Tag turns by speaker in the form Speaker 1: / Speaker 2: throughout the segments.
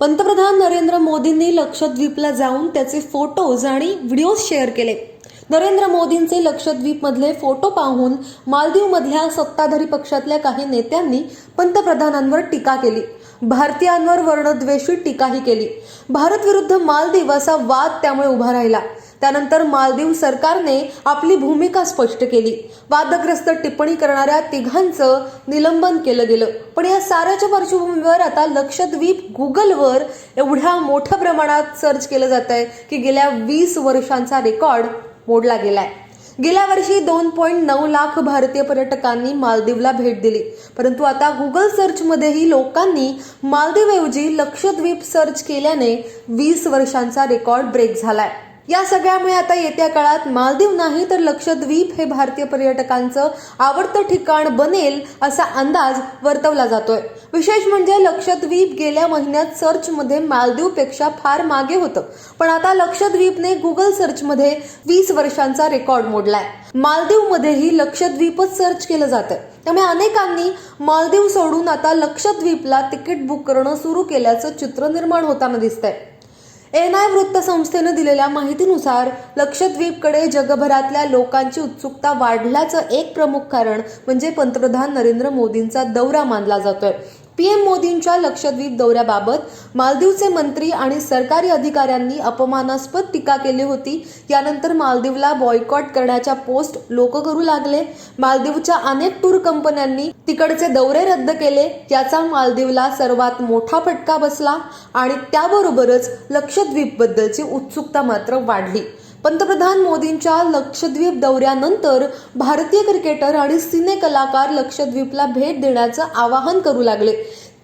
Speaker 1: पंतप्रधान नरेंद्र मोदींनी लक्षद्वीपला जाऊन त्याचे फोटोज आणि व्हिडिओज शेअर केले. नरेंद्र मोदींचे लक्षद्वीपमधले फोटो पाहून मालदीवमधल्या सत्ताधारी पक्षातल्या काही नेत्यांनी पंतप्रधानांवर टीका केली. भारतीयांवर वर्णद्वेषी टीकाही केली. भारत विरुद्ध मालदीव असा वाद त्यामुळे उभा राहिला. त्यानंतर मालदीव सरकारने आपली भूमिका स्पष्ट केली. वादग्रस्त टिप्पणी करणाऱ्या तिघांचं निलंबन केलं गेलं. पण या साऱ्याच्या पार्श्वभूमीवर आता लक्षद्वीप गुगलवर एवढ्या मोठ्या प्रमाणात सर्च केलं जात आहे की गेल्या वीस वर्षांचा रेकॉर्ड मोडला गेलाय. गेल्या वर्षी दोन पॉईंट नऊ लाख भारतीय पर्यटकांनी मालदीवला भेट दिली. परंतु आता गुगल सर्चमध्येही लोकांनी मालदीवऐवजी लक्षद्वीप सर्च केल्याने वीस वर्षांचा रेकॉर्ड ब्रेक झालाय. या सगळ्यामुळे आता येत्या काळात मालदीव नाही तर लक्षद्वीप हे भारतीय पर्यटकांचं आवडतं ठिकाण बनेल असा अंदाज वर्तवला जातोय. विशेष म्हणजे लक्षद्वीप गेल्या महिन्यात सर्चमध्ये मालदीवपेक्षा फार मागे होतं. पण आता लक्षद्वीपने गुगल सर्चमध्ये वीस वर्षांचा रेकॉर्ड मोडलाय. मालदीवमध्येही लक्षद्वीपच सर्च केलं जातं त्यामुळे अनेकांनी मालदीव सोडून आता लक्षद्वीपला तिकीट बुक करणं सुरू केल्याचं चित्र निर्माण होताना दिसतंय. एन आय वृत्तसंस्थेनं दिलेल्या माहितीनुसार लक्षद्वीपकडे जगभरातल्या लोकांची उत्सुकता वाढल्याचं एक प्रमुख कारण म्हणजे पंतप्रधान नरेंद्र मोदींचा दौरा मानला जातोय. पीएम मोदींच्या लक्षद्वीप दौऱ्याबाबत मालदीवचे मंत्री आणि सरकारी अधिकाऱ्यांनी अपमानास्पद टीका केली होती. यानंतर मालदीवला बॉयकॉट करण्याच्या पोस्ट लोक करू लागले. मालदीवच्या अनेक टूर कंपन्यांनी तिकडचे दौरे रद्द केले. याचा मालदीवला सर्वात मोठा फटका बसला आणि त्याबरोबरच लक्षद्वीपबद्दलची उत्सुकता मात्र वाढली. पंतप्रधान मोदींच्या लक्षद्वीप दौऱ्यानंतर भारतीय क्रिकेटर आणि सिने कलाकार लक्षद्वीपला भेट देण्याचं आवाहन करू लागले.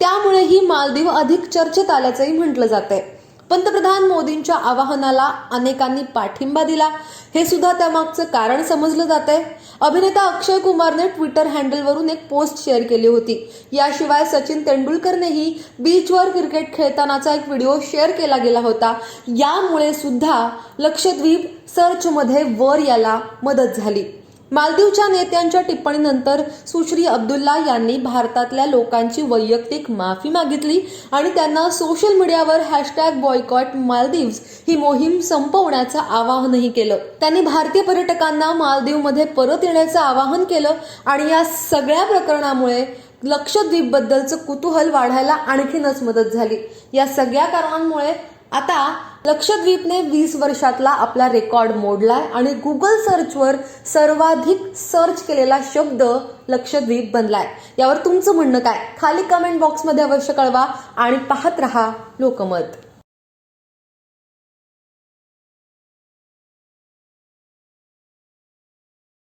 Speaker 1: त्यामुळे ही मालदीव अधिक चर्चेत आल्याचंही म्हटलं जात आहे पंतप्रधान मोदींच्या आवाहनाला अनेकांनी पाठिंबा दिला. हे सुद्धा त्यामागचं कारण समजलं जात आहे अभिनेता अक्षय कुमारने ट्विटर हँडलवरून एक पोस्ट शेअर केली होती. याशिवाय सचिन तेंडुलकरनेही बीचवर क्रिकेट खेळतानाचा एक व्हिडिओ शेअर केला गेला होता. यामुळे सुद्धा लक्षद्वीप सर्चमध्ये वर याला मदत झाली. मालदीवच्या नेत्यांच्या टिप्पणीनंतर सुश्री अब्दुल्ला यांनी भारतातल्या लोकांची वैयक्तिक माफी मागितली आणि त्यांना सोशल मीडियावर हॅशटॅग बॉयकॉट मालदीव्स ही मोहीम संपवण्याचं आवाहनही केलं. त्यांनी भारतीय पर्यटकांना मालदीवमध्ये परत येण्याचं आवाहन केलं आणि या सगळ्या प्रकरणामुळे लक्षद्वीपबद्दलचं कुतूहल वाढायला आणखीनच मदत झाली. या सगळ्या कारणांमुळे आता लक्षद्वीपने वीस वर्षातला आपला रेकॉर्ड मोडलाय आणि गुगल सर्चवर सर्वाधिक सर्च केलेला शब्द लक्षद्वीप बनलाय. यावर तुमचं म्हणणं काय? खाली कमेंट बॉक्समध्ये अवश्य कळवा आणि पाहत रहा लोकमत.